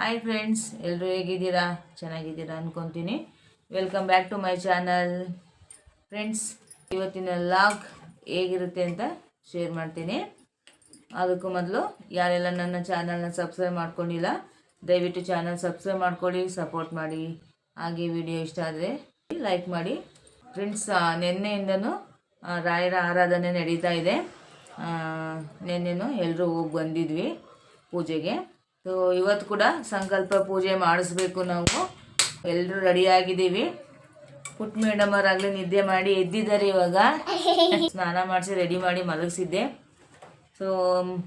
Hi friends ಎಲ್ಲರೂ ಹೇಗಿದ್ದೀರಾ? ಚೆನ್ನಾಗಿದ್ದೀರಾ ಅಂದ್ಕೊತೀನಿ welcome back to my channel friends ಇವತ್ತಿನ ಲಾಗ್ ಹೇಗಿರುತ್ತೆ ಅಂತ ಶೇರ್ ಮಾಡ್ತೀನಿ. ಅದಕ್ಕೂ ಮೊದಲು ಯಾರೆಲ್ಲ ನನ್ನ ಚಾನಲ್ನ ಸಬ್ಸ್ಕ್ರೈಬ್ ಮಾಡ್ಕೊಂಡಿಲ್ಲ, ದಯವಿಟ್ಟು ಚಾನಲ್ ಸಬ್ಸ್ಕ್ರೈಬ್ ಮಾಡ್ಕೊಳ್ಳಿ ಸಪೋರ್ಟ್ ಮಾಡಿ. ಹಾಗೆ ವಿಡಿಯೋ ಇಷ್ಟ ಆದರೆ ಲೈಕ್ ಮಾಡಿ. ಫ್ರೆಂಡ್ಸ್ ನಿನ್ನೆಯಿಂದನೂ ರಾಯರ ಆರಾಧನೆ ನಡೀತಾ ಇದೆ. ನಿನ್ನೆನೂ ಎಲ್ಲರೂ ಹೋಗಿ ಬಂದಿದ್ವಿ ಪೂಜೆಗೆ. ಸೊ ಇವತ್ತು ಕೂಡ ಸಂಕಲ್ಪ ಪೂಜೆ ಮಾಡಿಸ್ಬೇಕು ನಾವು. ಎಲ್ಲರೂ ರೆಡಿಯಾಗಿದ್ದೀವಿ ಪುಟ್ ಮೇಡಮ್ ಅವರಾಗಲಿ ನಿದ್ದೆ ಮಾಡಿ ಎದ್ದಿದ್ದಾರೆ ಇವಾಗ. ಸ್ನಾನ ಮಾಡಿಸಿ ರೆಡಿ ಮಾಡಿ ಮಲಗಿಸಿದ್ದೆ. ಸೊ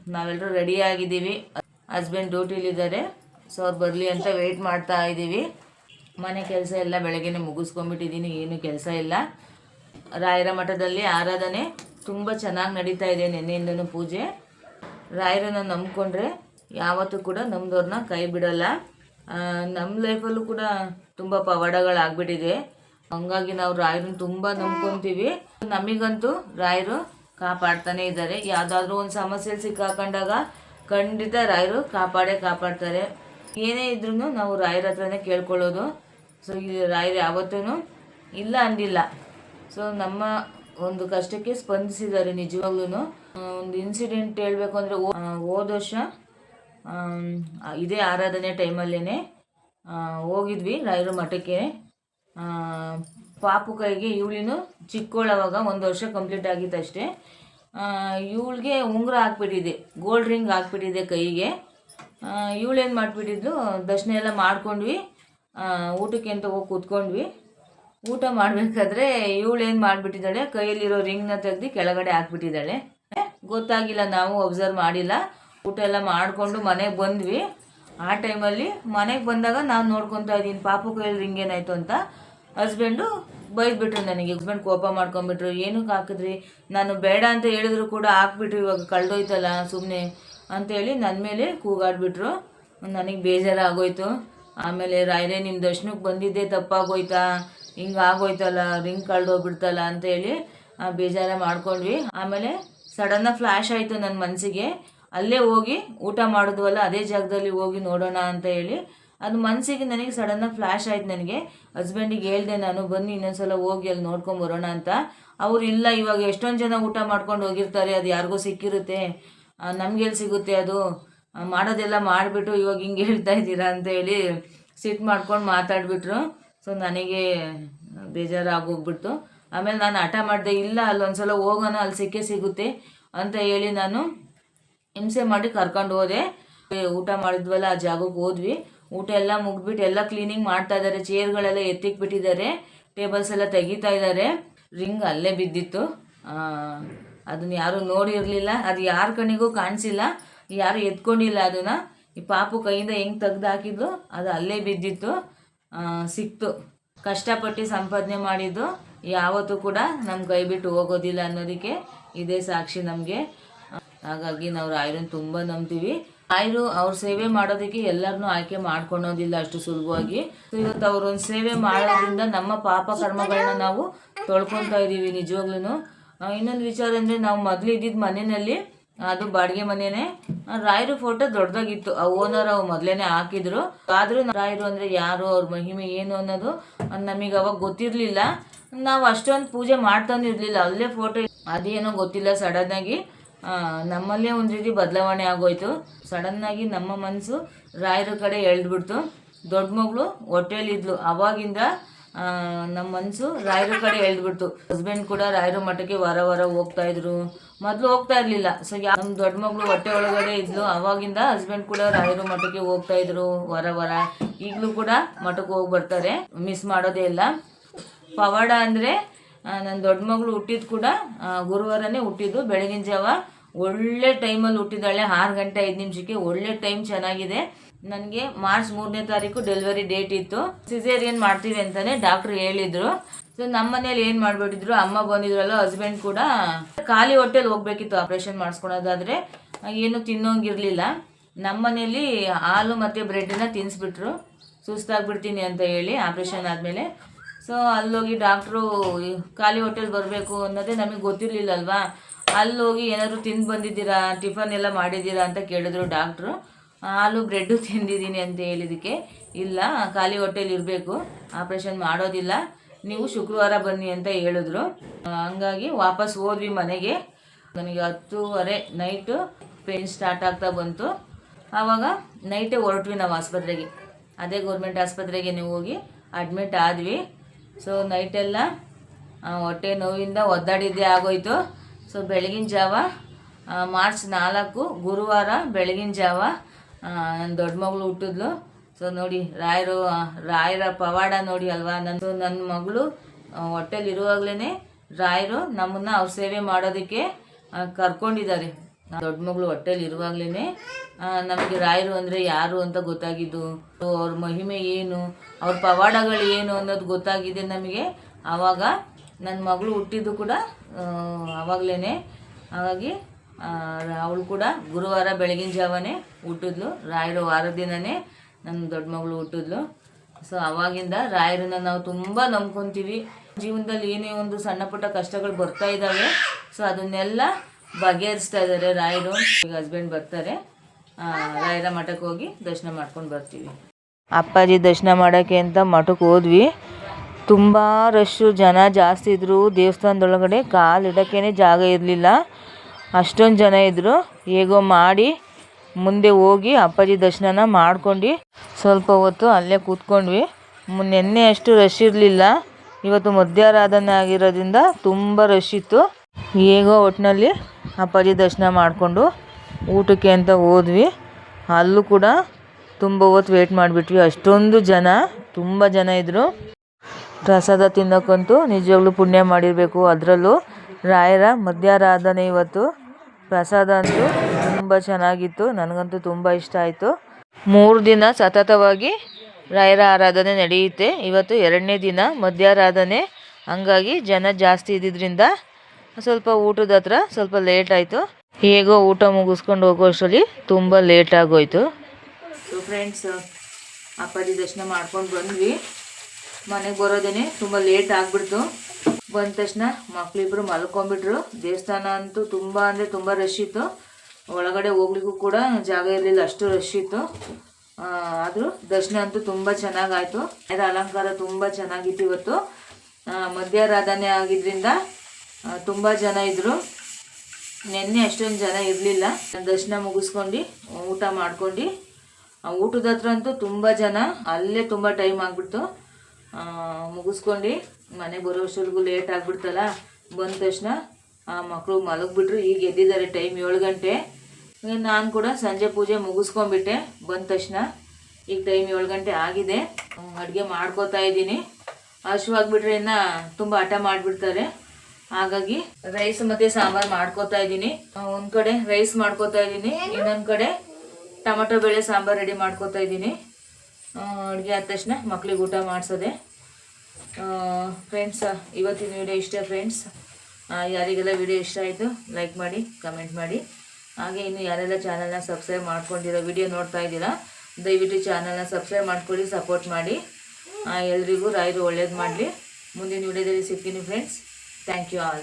ನಾವೆಲ್ಲರೂ ರೆಡಿ ಆಗಿದ್ದೀವಿ. ಹಸ್ಬೆಂಡ್ ಡ್ಯೂಟಿಲಿದ್ದಾರೆ ಸೊ ಅವ್ರು ಬರಲಿ ಅಂತ ವೆಯ್ಟ್ ಮಾಡ್ತಾ ಇದ್ದೀವಿ. ಮನೆ ಕೆಲಸ ಎಲ್ಲ ಬೆಳಗ್ಗೆ ಮುಗಿಸ್ಕೊಂಡ್ಬಿಟ್ಟಿದ್ದೀನಿ. ಏನು ಕೆಲಸ ಇಲ್ಲ. ರಾಯರ ಮಠದಲ್ಲಿ ಆರಾಧನೆ. ತುಂಬ ಚೆನ್ನಾಗಿ ನಡೀತಾ ಇದೆ ನಿನ್ನೆಯಿಂದನೂ ಪೂಜೆ. ರಾಯರನ್ನು ನಂಬ್ಕೊಂಡ್ರೆ ಯಾವತ್ತೂ ಕೂಡ ನಮ್ದವ್ರನ್ನ ಕೈ ಬಿಡಲ್ಲ. ನಮ್ಮ ಲೈಫಲ್ಲೂ ಕೂಡ ತುಂಬ ಪವಾಡಗಳಾಗ್ಬಿಟ್ಟಿದೆ. ಹಂಗಾಗಿ ನಾವು ರಾಯರನ್ನ ತುಂಬ ನಂಬ್ಕೊತೀವಿ. ನಮಗಂತೂ ರಾಯರು ಕಾಪಾಡ್ತಾನೆ ಇದ್ದಾರೆ. ಯಾವುದಾದ್ರೂ ಒಂದು ಸಮಸ್ಯೆಲಿ ಸಿಕ್ಕಾಕೊಂಡಾಗ ಖಂಡಿತ ರಾಯರು ಕಾಪಾಡೇ ಕಾಪಾಡ್ತಾರೆ. ಏನೇ ಇದ್ರೂ ನಾವು ರಾಯರ ಹತ್ರನೇ ಕೇಳ್ಕೊಳ್ಳೋದು. ಸೊ ಈ ರಾಯರು ಯಾವತ್ತೂ ಇಲ್ಲ ಅಂದಿಲ್ಲ. ಸೊ ನಮ್ಮ ಒಂದು ಕಷ್ಟಕ್ಕೆ ಸ್ಪಂದಿಸಿದ್ದಾರೆ ನಿಜವಾಗ್ಲೂ ಒಂದು ಇನ್ಸಿಡೆಂಟ್ ಹೇಳಬೇಕು ಅಂದರೆ ಹೋದ ವರ್ಷ ಇದೇ ಆರಾಧನೆ ಟೈಮಲ್ಲೇ ಹೋಗಿದ್ವಿ ರಾಯರು ಮಠಕ್ಕೆ. ಪಾಪು ಕೈಗೆ ಇವಳಿನೂ ಚಿಕ್ಕೋಳವಾಗ ಒಂದು ವರ್ಷ ಕಂಪ್ಲೀಟ್ ಆಗಿತ್ತು ಅಷ್ಟೇ. ಇವಳಿಗೆ ಉಂಗುರ ಹಾಕ್ಬಿಟ್ಟಿದೆ ಗೋಲ್ಡ್ ರಿಂಗ್ ಹಾಕ್ಬಿಟ್ಟಿದೆ ಕೈಗೆ. ಇವಳೇನು ಮಾಡಿಬಿಟ್ಟಿದ್ಲು, ದರ್ಶನ ಎಲ್ಲ ಮಾಡ್ಕೊಂಡ್ವಿ. ಊಟಕ್ಕೆ ಅಂತ ಹೋಗಿ ಕೂತ್ಕೊಂಡ್ವಿ. ಊಟ ಮಾಡಬೇಕಾದ್ರೆ ಇವಳೇನು ಮಾಡಿಬಿಟ್ಟಿದ್ದಾಳೆ, ಕೈಯಲ್ಲಿರೋ ರಿಂಗ್ನ ತೆಗ್ದು ಕೆಳಗಡೆ ಹಾಕ್ಬಿಟ್ಟಿದ್ದಾಳೆ. ಗೊತ್ತಾಗಿಲ್ಲ, ನಾವು ಅಬ್ಸರ್ವ್ ಮಾಡಿಲ್ಲ. ಊಟ ಎಲ್ಲ ಮಾಡಿಕೊಂಡು ಮನೆಗೆ ಬಂದ್ವಿ. ಆ ಟೈಮಲ್ಲಿ ಮನೆಗೆ ಬಂದಾಗ ನಾನು ನೋಡ್ಕೊತಾ ಇದ್ದೀನಿ. ಪಾಪು ಕೈಯಲ್ಲಿ ರಿಂಗ್ ಏನಾಯ್ತು ಅಂತ. ಹಸ್ಬೆಂಡು ಬೈದ್ಬಿಟ್ರು ನನಗೆ. ಹಸ್ಬೆಂಡ್ ಕೋಪ ಮಾಡ್ಕೊಂಬಿಟ್ರು ಏನಕ್ಕೆ ಹಾಕಿದ್ರಿ? ನಾನು ಬೇಡ ಅಂತ ಹೇಳಿದ್ರು ಕೂಡ ಹಾಕ್ಬಿಟ್ರು. ಇವಾಗ ಕಳ್ದೋಯ್ತಲ್ಲ ಸುಮ್ಮನೆ ಅಂತೇಳಿ ನನ್ನ ಮೇಲೆ ಕೂಗಾಡ್ಬಿಟ್ರು. ನನಗೆ ಬೇಜಾರಾಗೋಯ್ತು. ಆಮೇಲೆ ರಾಯ್ರೆ ನಿಮ್ಮ ದರ್ಶನಕ್ಕೆ ಬಂದಿದ್ದೆ ತಪ್ಪಾಗೋಯ್ತಾ? ಹಿಂಗೆ ಆಗೋಯ್ತಲ್ಲ? ರಿಂಗ್ ಕಳ್ದೋಗ್ಬಿಡ್ತಲ್ಲ? ಅಂತೇಳಿ ಬೇಜಾರ ಮಾಡ್ಕೊಂಡ್ವಿ. ಆಮೇಲೆ ಸಡನ್ನಾಗಿ ಫ್ಲ್ಯಾಶ್ ಆಯಿತು ನನ್ನ ಮನಸ್ಸಿಗೆ ಅಲ್ಲೇ ಹೋಗಿ ಊಟ ಮಾಡಿದ್ವಲ್ಲ ಅದೇ ಜಾಗದಲ್ಲಿ ಹೋಗಿ ನೋಡೋಣ ಅಂತ ಹೇಳಿ. ಅದು ಮನಸ್ಸಿಗೆ ನನಗೆ ಸಡನ್ನಾಗಿ ಫ್ಲ್ಯಾಶ್ ಆಯ್ತು ನನಗೆ. ಹಸ್ಬೆಂಡಿಗೆ ಹೇಳ್ದೆ, ನಾನು ಬನ್ನಿ, ಇನ್ನೊಂದ್ಸಲ ಹೋಗಿ ಅಲ್ಲಿ ನೋಡ್ಕೊಂಡು ಬರೋಣ ಅಂತ. ಅವ್ರು, ಇಲ್ಲ, ಇವಾಗ ಎಷ್ಟೊಂದು ಜನ ಊಟ ಮಾಡ್ಕೊಂಡು ಹೋಗಿರ್ತಾರೆ, ಅದು ಯಾರಿಗೋ ಸಿಕ್ಕಿರುತ್ತೆ. ನಮ್ಗೆಲ್ಲಿ ಸಿಗುತ್ತೆ ಅದು? ಮಾಡೋದೆಲ್ಲ ಮಾಡಿಬಿಟ್ಟು ಇವಾಗ ಹಿಂಗೆ ಹೇಳ್ತಾ ಇದ್ದೀರಾ ಅಂತ ಹೇಳಿ ಸಿಟ್ಟು ಮಾಡ್ಕೊಂಡು ಮಾತಾಡ್ಬಿಟ್ರು. ಸೊ ನನಗೆ ಬೇಜಾರಾಗೋಗ್ಬಿಡ್ತು. ಆಮೇಲೆ ನಾನು ಹಠ ಮಾಡಿದೆ, ಇಲ್ಲ, ಅಲ್ಲೊಂದ್ಸಲ ಹೋಗೋಣ, ಅಲ್ಲಿ ಸಿಕ್ಕೇ ಸಿಗುತ್ತೆ ಅಂತ ಹೇಳಿ ನಾನು ಹಿಂಸೆ ಮಾಡಿ ಕರ್ಕೊಂಡು ಹೋದೆ. ಊಟ ಮಾಡಿದ್ವಲ್ಲ, ಆ ಜಾಗಕ್ಕೆ ಹೋದ್ವಿ. ಊಟ ಎಲ್ಲ ಮುಗ್ದ್ಬಿಟ್ಟು ಎಲ್ಲ ಕ್ಲೀನಿಂಗ್ ಮಾಡ್ತಾ ಇದ್ದಾರೆ ಚೇರ್ಗಳೆಲ್ಲ ಎತ್ತಿಕ್ ಬಿಟ್ಟಿದ್ದಾರೆ ಟೇಬಲ್ಸ್ ಎಲ್ಲ ತೆಗಿತಾ ಇದ್ದಾರೆ ರಿಂಗ್ ಅಲ್ಲೇ ಬಿದ್ದಿತ್ತು. ಅದನ್ನ ಯಾರು ನೋಡಿರಲಿಲ್ಲ. ಅದು ಯಾರ ಕಣ್ಣಿಗೂ ಕಾಣಿಸಿಲ್ಲ. ಯಾರು ಎತ್ಕೊಂಡಿಲ್ಲ ಅದನ್ನ. ಈ ಪಾಪು ಕೈಯಿಂದ ಹೆಂಗೆ ತೆಗ್ದು ಹಾಕಿದ್ದು ಅದು ಅಲ್ಲೇ ಬಿದ್ದಿತ್ತು. ಸಿಕ್ತು. ಕಷ್ಟಪಟ್ಟು ಸಂಪಾದನೆ ಮಾಡಿದ್ದು. ಯಾವತ್ತೂ ಕೂಡ ನಮ್ಮ ಕೈ ಬಿಟ್ಟು ಹೋಗೋದಿಲ್ಲ ಅನ್ನೋದಕ್ಕೆ ಇದೇ ಸಾಕ್ಷಿ ನಮಗೆ. ಹಾಗಾಗಿ ನಾವು ರಾಯರನ್ನು ತುಂಬ ನಂಬ್ತೀವಿ. ರಾಯರು ಅವ್ರ ಸೇವೆ ಮಾಡೋದಕ್ಕೆ ಎಲ್ಲರನ್ನೂ ಆಯ್ಕೆ ಮಾಡ್ಕೊಳೋದಿಲ್ಲ ಅಷ್ಟು ಸುಲಭವಾಗಿ. ಇವತ್ತು ಅವ್ರ ಒಂದು ಸೇವೆ ಮಾಡೋದ್ರಿಂದ ನಮ್ಮ ಪಾಪ ಕರ್ಮಗಳನ್ನ ನಾವು ತೊಳ್ಕೊತಾ ಇದ್ದೀವಿ ನಿಜವಾಗ್ಲೂ ಇನ್ನೊಂದು ವಿಚಾರ ಅಂದರೆ ನಾವು ಮೊದಲು ಇದ್ದಿದ್ದ ಮನೆಯಲ್ಲಿ ಅದು ಬಾಡಿಗೆ ಮನೆನೇ ಆ, ರಾಯರು ಫೋಟೋ ದೊಡ್ಡದಾಗಿತ್ತು. ಆ ಓನರ್ ಅವ್ರು ಮೊದಲೇನೆ ಹಾಕಿದ್ರು. ಆದ್ರೂ ರಾಯರು ಅಂದ್ರೆ ಯಾರು ಅವ್ರ ಮಹಿಮೆ ಏನು ಅನ್ನೋದು ನಮಗೆ ಅವಾಗ ಗೊತ್ತಿರಲಿಲ್ಲ. ನಾವು ಅಷ್ಟೊಂದು ಪೂಜೆ ಮಾಡ್ತಾನೆ ಇರಲಿಲ್ಲ. ಅಲ್ಲೇ ಫೋಟೋ ಅದೇನೋ ಗೊತ್ತಿಲ್ಲ ಸಡನ್ ಆಗಿ. ಆ, ನಮ್ಮಲ್ಲೇ ಒಂದು ರೀತಿ ಬದಲಾವಣೆ ಆಗೋಯ್ತು. ಸಡನ್ನಾಗಿ ನಮ್ಮ ಮನಸ್ಸು ರಾಯರ ಕಡೆ ಎಳ್ದ್ಬಿಡ್ತು. ದೊಡ್ಡ ಮಗಳು ಹೊಟ್ಟೆಯಲ್ಲಿದ್ಲು ಅವಾಗಿಂದ ನಮ್ಮ ಮನಸ್ಸು ರಾಯರ ಕಡೆ ಎಳ್ದ್ಬಿಡ್ತು. ಹಸ್ಬೆಂಡ್ ಕೂಡ ರಾಯರ ಮಠಕ್ಕೆ ವಾರ ವಾರ ಹೋಗ್ತಾ ಇದ್ರು. ಮೊದಲು ಹೋಗ್ತಾ ಇರಲಿಲ್ಲ. ಸೊ ನಮ್ಮ ದೊಡ್ಡ ಮಗಳು ಹೊಟ್ಟೆ ಒಳಗಡೆ ಇದ್ಲು. ಅವಾಗಿಂದ ಹಸ್ಬೆಂಡ್ ಕೂಡ ರಾಯರ ಮಠಕ್ಕೆ ಹೋಗ್ತಾ ಇದ್ರು ವಾರ ವಾರ. ಈಗಲೂ ಕೂಡ ಮಠಕ್ಕೆ ಹೋಗಿ ಬರ್ತಾರೆ. ಮಿಸ್ ಮಾಡೋದೇ ಇಲ್ಲ. ಪವಾಡ ಅಂದರೆ ನನ್ನ ದೊಡ್ಡ ಮಗಳು ಹುಟ್ಟಿದ್ ಕೂಡ ಗುರುವಾರನೇ ಹುಟ್ಟಿದ್ದು. ಬೆಳಗಿನ ಜಾವ ಒಳ್ಳೆ ಟೈಮಲ್ಲಿ ಹುಟ್ಟಿದಾಳೆ ಆರು ಗಂಟೆ ಐದು ನಿಮಿಷಕ್ಕೆ ಒಳ್ಳೆ ಟೈಮ್ ಚೆನ್ನಾಗಿದೆ. ನನಗೆ ಮಾರ್ಚ್ ಮೂರನೇ ತಾರೀಕು ಡೆಲಿವರಿ ಡೇಟ್ ಇತ್ತು. ಸಿಸೇರಿಯನ್ ಮಾಡ್ತೀವಿ ಅಂತಲೇ ಡಾಕ್ಟ್ರು ಹೇಳಿದ್ರು. ಸೊ ನಮ್ಮ ಮನೇಲಿ ಏನು ಮಾಡ್ಬಿಟ್ಟಿದ್ರು? ಅಮ್ಮ ಬಂದಿದ್ರಲ್ಲ ಹಸ್ಬೆಂಡ್ ಕೂಡ. ಖಾಲಿ ಹೊಟ್ಟೆಲಿ ಹೋಗ್ಬೇಕಿತ್ತು ಆಪ್ರೇಷನ್ ಮಾಡಿಸ್ಕೊಳೋದಾದ್ರೆ. ಏನು ತಿನ್ನೋಂಗಿರಲಿಲ್ಲ. ನಮ್ಮ ಮನೇಲಿ ಹಾಲು ಮತ್ತು ಬ್ರೆಡ್ಡನ್ನ ತಿನ್ನಿಸ್ಬಿಟ್ರು ಸುಸ್ತಾಗ್ಬಿಡ್ತೀನಿ ಅಂತ ಹೇಳಿ ಆಪ್ರೇಷನ್ ಆದಮೇಲೆ. ಸೊ ಅಲ್ಲೋಗಿ ಡಾಕ್ಟ್ರು ಖಾಲಿ ಹೋಟೆಲ್ ಬರಬೇಕು ಅನ್ನೋದೇ ನಮಗೆ ಗೊತ್ತಿರಲಿಲ್ಲಲ್ವಾ? ಅಲ್ಲೋಗಿ ಏನಾದರೂ ತಿಂದು ಬಂದಿದ್ದೀರಾ ಟಿಫನ್ ಎಲ್ಲ ಮಾಡಿದ್ದೀರಾ ಅಂತ ಕೇಳಿದ್ರು ಡಾಕ್ಟ್ರು ಹಾಲು ಬ್ರೆಡ್ಡು ತಿಂದಿದ್ದೀನಿ ಅಂತ ಹೇಳಿದಕ್ಕೆ ಇಲ್ಲ, ಖಾಲಿ ಹೋಟೆಲ್ ಇರಬೇಕು ಆಪ್ರೇಷನ್ ಮಾಡೋದಿಲ್ಲ, ನೀವು ಶುಕ್ರವಾರ ಬನ್ನಿ ಅಂತ ಹೇಳಿದ್ರು. ಹಂಗಾಗಿ ವಾಪಸ್ ಹೋದ್ವಿ ಮನೆಗೆ. ನನಗೆ ಹತ್ತೂವರೆ ನೈಟು ಪೇನ್ ಸ್ಟಾರ್ಟ್ ಆಗ್ತಾ ಬಂತು. ಆವಾಗ ನೈಟೇ ಹೊರಟ್ವಿ ನಾವು ಆಸ್ಪತ್ರೆಗೆ. ಅದೇ ಗೌರ್ಮೆಂಟ್ ಆಸ್ಪತ್ರೆಗೆ ನೀವು ಹೋಗಿ ಅಡ್ಮಿಟ್ ಆದ್ವಿ. ಸೊ ನೈಟೆಲ್ಲ ಹೊಟ್ಟೆ ನೋವಿಂದ ಒದ್ದಾಡಿದ್ದೇ ಆಗೋಯ್ತು. ಸೊ ಬೆಳಗಿನ ಜಾವ ಮಾರ್ಚ್ ನಾಲ್ಕು, ಗುರುವಾರ ಬೆಳಗಿನ ಜಾವ ನನ್ನ ದೊಡ್ಡ ಮಗಳು ಹುಟ್ಟಿದ್ಲು. ಸೊ ನೋಡಿ, ರಾಯರು ರಾಯರ ಪವಾಡ ನೋಡಿ ಅಲ್ವಾ? ನನ್ನ ನನ್ನ ಮಗಳು ಹೊಟ್ಟೆಲಿರುವಾಗಲೇ ರಾಯರು ನಮ್ಮನ್ನ ಅವ್ರ ಸೇವೆ ಮಾಡೋದಕ್ಕೆ ಕರ್ಕೊಂಡಿದ್ದಾರೆ. ದೊಡ್ಡ ಮಗಳು ಹೊಟ್ಟೆಲಿ ಇರುವಾಗಲೇ ನಮಗೆ ರಾಯರು ಅಂದರೆ ಯಾರು ಅಂತ ಗೊತ್ತಾಗಿದ್ದು, ಅವ್ರ ಮಹಿಮೆ ಏನು, ಅವ್ರ ಪವಾಡಗಳು ಏನು ಅನ್ನೋದು ಗೊತ್ತಾಗಿದೆ ನಮಗೆ. ಆವಾಗ ನನ್ನ ಮಗಳು ಹುಟ್ಟಿದ್ದು ಕೂಡ ಆವಾಗಲೇ ಹಾಗಾಗಿ ಅವಳು ಕೂಡ ಗುರುವಾರ ಬೆಳಗಿನ ಜಾವನೇ ಹುಟ್ಟಿದ್ಲು, ರಾಯರು ವಾರ ದಿನನೇ ನನ್ನ ದೊಡ್ಡ ಮಗಳು ಹುಟ್ಟಿದ್ಲು. ಸೊ ಅವಾಗಿಂದ ರಾಯರನ್ನ ನಾವು ತುಂಬ ನಂಬ್ಕೊತೀವಿ. ಜೀವನದಲ್ಲಿ ಏನೇ ಒಂದು ಸಣ್ಣ ಪುಟ್ಟ ಕಷ್ಟಗಳು ಬರ್ತಾ ಇದ್ದಾವೆ ಸೊ ಅದನ್ನೆಲ್ಲ ಬಗೆಹರಿಸ್ತಾ ಇದ್ದಾರೆ. ರಾಯರು ಈಗ ಹಸ್ಬೆಂಡ್ ಬರ್ತಾರೆ. ರಾಯರ ಮಠಕ್ಕೆ ಹೋಗಿ ದರ್ಶನ ಮಾಡ್ಕೊಂಡು ಬರ್ತೀವಿ. ಅಪ್ಪಾಜಿ ದರ್ಶನ ಮಾಡೋಕ್ಕೆ ಅಂತ ಮಠಕ್ಕೆ ಹೋದ್ವಿ. ತುಂಬ ರಶ್ಶು ಜನ ಜಾಸ್ತಿ ಇದ್ದರು ದೇವಸ್ಥಾನದೊಳಗಡೆ ಕಾಲಿಡೋಕ್ಕೇ ಜಾಗ ಇರಲಿಲ್ಲ. ಅಷ್ಟೊಂದು ಜನ ಇದ್ದರು ಹೇಗೋ ಮಾಡಿ ಮುಂದೆ ಹೋಗಿ ಅಪ್ಪಾಜಿ ದರ್ಶನನ ಮಾಡ್ಕೊಂಡು. ಸ್ವಲ್ಪ ಹೊತ್ತು ಅಲ್ಲೇ ಕೂತ್ಕೊಂಡ್ವಿ. ನೆನ್ನೆ ಅಷ್ಟು ರಶ್ ಇರಲಿಲ್ಲ. ಇವತ್ತು ಮಧ್ಯಾರಾಧನೆ ಆಗಿರೋದ್ರಿಂದ ತುಂಬ ರಶ್ ಇತ್ತು. ಹೇಗೋ ಒಟ್ಟಿನಲ್ಲಿ ಅಪ್ಪಾಜಿ ದರ್ಶನ ಮಾಡಿಕೊಂಡು ಊಟಕ್ಕೆ ಅಂತ ಹೋದ್ವಿ. ಅಲ್ಲೂ ಕೂಡ ತುಂಬ ಹೊತ್ತು ವೇಟ್ ಮಾಡಿಬಿಟ್ವಿ. ಅಷ್ಟೊಂದು ಜನ, ತುಂಬ ಜನ ಇದ್ದರು ಪ್ರಸಾದ ತಿನ್ನೋಕ್ಕಂತೂ ನಿಜವಾಗ್ಲೂ ಪುಣ್ಯ ಮಾಡಿರಬೇಕು. ಅದರಲ್ಲೂ ರಾಯರ ಮಧ್ಯಾರಾಧನೆ ಇವತ್ತು. ಪ್ರಸಾದ ಅಂತೂ ತುಂಬ ಚೆನ್ನಾಗಿತ್ತು. ನನಗಂತೂ ತುಂಬ ಇಷ್ಟ ಆಯಿತು. ಮೂರು ದಿನ ಸತತವಾಗಿ ರಾಯರ ಆರಾಧನೆ ನಡೆಯುತ್ತೆ. ಇವತ್ತು ಎರಡನೇ ದಿನ ಮಧ್ಯಾರಾಧನೆ. ಹಂಗಾಗಿ ಜನ ಜಾಸ್ತಿ ಇದ್ದಿದ್ದರಿಂದ ಸ್ವಲ್ಪ ಊಟದ ಹತ್ರ ಸ್ವಲ್ಪ ಲೇಟ್ ಆಯಿತು. ಹೇಗೋ ಊಟ ಮುಗಿಸ್ಕೊಂಡು ಹೋಗೋ ಅಷ್ಟರಲ್ಲಿ ತುಂಬ ಲೇಟ್ ಆಗೋಯ್ತು. ಸೊ ಫ್ರೆಂಡ್ಸ್ ಅಪ್ಪಾಜಿ ದರ್ಶನ ಮಾಡ್ಕೊಂಡು ಬಂದ್ವಿ. ಮನೆಗೆ ಬರೋದೇನೆ ತುಂಬ ಲೇಟ್ ಆಗಿಬಿಡ್ತು. ಬಂದ ತಕ್ಷಣ ಮಕ್ಕಳಿಬ್ರು ಮಲ್ಕೊಂಡ್ಬಿಟ್ರು. ದೇವಸ್ಥಾನ ಅಂತೂ ತುಂಬ ಅಂದರೆ ತುಂಬ ರಶ್ ಇತ್ತು. ಒಳಗಡೆ ಹೋಗ್ಲಿಕ್ಕೂ ಕೂಡ ಜಾಗ ಇರಲಿಲ್ಲ, ಅಷ್ಟು ರಶ್ ಇತ್ತು. ಆದರೂ ದರ್ಶನ ಅಂತೂ ತುಂಬ ಚೆನ್ನಾಗಾಯಿತು ಅದರ ಅಲಂಕಾರ ತುಂಬ ಚೆನ್ನಾಗಿತ್ತು ಇವತ್ತು. ಮಧ್ಯರಾಧನೆ ಆಗಿದ್ರಿಂದ ತುಂಬ ಜನ ಇದ್ದರು ನಿನ್ನೆ ಅಷ್ಟೊಂದು ಜನ ಇರಲಿಲ್ಲ. ದರ್ಶನ ಮುಗಿಸ್ಕೊಂಡು, ಊಟ ಮಾಡ್ಕೊಂಡು. ಊಟದ ಹತ್ರ ಅಂತೂ ತುಂಬ ಜನ, ಅಲ್ಲೇ ತುಂಬ ಟೈಮ್ ಆಗಿಬಿಡ್ತು. ಮುಗಿಸ್ಕೊಂಡು ಮನೆಗೆ ಅಷ್ಟೊಳಗೂ ಲೇಟ್ ಆಗಿಬಿಡ್ತಲ್ಲ, ಬಂದ ತಕ್ಷಣ ಆ ಮಕ್ಕಳು ಮಲಗಿಬಿಟ್ರು, ಈಗ ಎದ್ದಿದ್ದಾರೆ ಟೈಮ್ ಏಳು ಗಂಟೆ. ನಾನು ಕೂಡ ಸಂಜೆ ಪೂಜೆ ಮುಗಿಸ್ಕೊಂಡ್ಬಿಟ್ಟೆ, ಬಂದ ತಕ್ಷಣ ಈಗ ಟೈಮ್ ಏಳು ಗಂಟೆ ಆಗಿದೆ. ಅಡುಗೆ ಮಾಡ್ಕೋತಾ ಇದ್ದೀನಿ. ಹಶುವಾಗ್ಬಿಟ್ರೆ ಇನ್ನು ತುಂಬ ಹಠ ಮಾಡಿಬಿಡ್ತಾರೆ. ಹಾಗಾಗಿ ರೈಸ್ ಮತ್ತೆ ಸಾಂಬಾರ್ ಮಾಡ್ಕೋತಾ ಇದ್ದೀನಿ. ಒಂದ್ ಕಡೆ ರೈಸ್ ಮಾಡ್ಕೋತಾ ಇದ್ದೀನಿ ಇನ್ನೊಂದ್ ಕಡೆ ಟೊಮೊಟೊ ಬೇಳೆ ಸಾಂಬಾರ್ ರೆಡಿ ಮಾಡ್ಕೋತಾ ಇದ್ದೀನಿ. ಅಡುಗೆ ಆದ ತಕ್ಷಣ ಮಕ್ಳಿಗೆ ಊಟ ಮಾಡಿಸೋದೆ. ಫ್ರೆಂಡ್ಸ್ ಇವತ್ತಿನ ವಿಡಿಯೋ ಇಷ್ಟ ಫ್ರೆಂಡ್ಸ್ ಯಾರಿಗೆಲ್ಲ ವಿಡಿಯೋ ಇಷ್ಟ ಆಯಿತು ಲೈಕ್ ಮಾಡಿ ಕಮೆಂಟ್ ಮಾಡಿ. ಹಾಗೆ ಇನ್ನು ಯಾರೆಲ್ಲ ಚಾನಲ್ನ ಸಬ್ಸ್ಕ್ರೈಬ್ ಮಾಡ್ಕೊಂಡಿರೋ ವಿಡಿಯೋ ನೋಡ್ತಾ ಇದ್ದೀರಾ ದಯವಿಟ್ಟು ಚಾನಲ್ನ ಸಬ್ಸ್ಕ್ರೈಬ್ ಮಾಡ್ಕೊಳ್ಳಿ ಸಪೋರ್ಟ್ ಮಾಡಿ. ಎಲ್ರಿಗೂ ರಾಯರು ಒಳ್ಳೇದು ಮಾಡಲಿ. ಮುಂದಿನ ವಿಡಿಯೋದಲ್ಲಿ ಸಿಗ್ತೀನಿ ಫ್ರೆಂಡ್ಸ್ Thank you all.